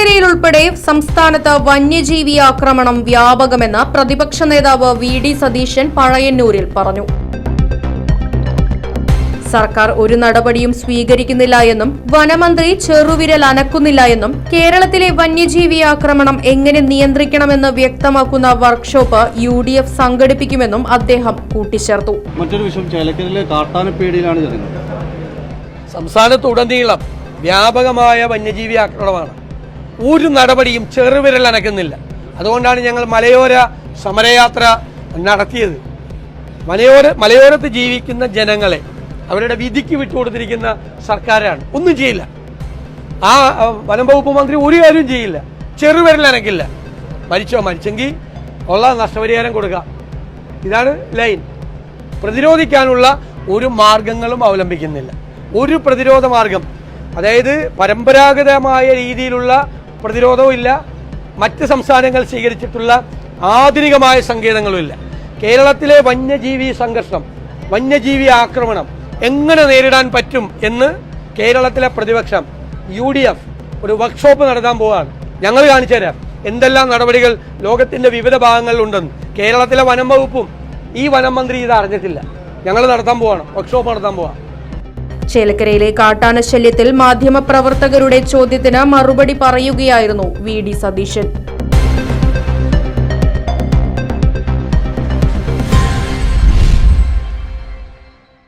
ചേലക്കരയിൽ ഉൾപ്പെടെ സംസ്ഥാനത്ത് വന്യജീവി ആക്രമണം വ്യാപകമെന്ന് പ്രതിപക്ഷ നേതാവ് വി ഡി സതീശൻ പഴയന്നൂരിൽ പറഞ്ഞു. സർക്കാർ ഒരു നടപടിയും സ്വീകരിക്കുന്നില്ല എന്നും വനമന്ത്രി ചെറുവിരൽ അനക്കുന്നില്ല എന്നും കേരളത്തിലെ വന്യജീവി ആക്രമണം എങ്ങനെ നിയന്ത്രിക്കണമെന്ന് വ്യക്തമാക്കുന്ന വർക്ക്ഷോപ്പ് യു ഡി എഫ് സംഘടിപ്പിക്കുമെന്നും അദ്ദേഹം കൂട്ടിച്ചേർത്തു. മറ്റൊരു വിഷയം ചേലക്കരയിലെ കാട്ടാനപ്പേടിയിലാണ് സംസ്ഥാനത്തുടനീളം വ്യാപകമായ വന്യജീവി ആക്രമണമാണ്. ഒരു നടപടിയും ചെറുവിരൽ അനക്കുന്നില്ല. അതുകൊണ്ടാണ് ഞങ്ങൾ മലയോര സമരയാത്ര നടത്തിയത്. മലയോര മലയോരത്ത് ജീവിക്കുന്ന ജനങ്ങളെ അവരുടെ വിധിക്ക് വിട്ടുകൊടുത്തിരിക്കുന്ന സർക്കാരാണ്. ഒന്നും ചെയ്യില്ല. ആ വനം വകുപ്പ് മന്ത്രി ഒരു കാര്യവും ചെയ്യില്ല. ചെറുവിരൽ അനക്കില്ല. മരിച്ചോ മരിച്ചെങ്കിൽ ഉള്ള നഷ്ടപരിഹാരം കൊടുക്കുക ഇതാണ് ലൈൻ. പ്രതിരോധിക്കാനുള്ള ഒരു മാർഗങ്ങളും അവലംബിക്കുന്നില്ല. ഒരു പ്രതിരോധ മാർഗം. അതായത് പരമ്പരാഗതമായ രീതിയിലുള്ള പ്രതിരോധവും ഇല്ല. മറ്റ് സംസ്ഥാനങ്ങൾ സ്വീകരിച്ചിട്ടുള്ള ആധുനികമായ സങ്കേതങ്ങളും ഇല്ല. കേരളത്തിലെ വന്യജീവി സംഘർഷം വന്യജീവി ആക്രമണം എങ്ങനെ നേരിടാൻ പറ്റും എന്ന് കേരളത്തിലെ പ്രതിപക്ഷം യു ഡി എഫ് ഒരു വർക്ക്ഷോപ്പ് നടത്താൻ പോവുകയാണ് ഞങ്ങൾ കാണിച്ചു തരാം. എന്തെല്ലാം നടപടികൾ ലോകത്തിന്റെ വിവിധ ഭാഗങ്ങളിലുണ്ടെന്ന്. കേരളത്തിലെ വനം വകുപ്പും ഈ വനം മന്ത്രി ഇത് അറിഞ്ഞിട്ടില്ല. ഞങ്ങൾ നടത്താൻ പോവാണ്. വർക്ക്ഷോപ്പ് നടത്താൻ പോവാണ് ചേലക്കരയിലെ കാട്ടാന ശല്യത്തിൽ മാധ്യമപ്രവർത്തകരുടെ ചോദ്യത്തിന് മറുപടി പറയുകയായിരുന്നു വി ഡി സതീശൻ.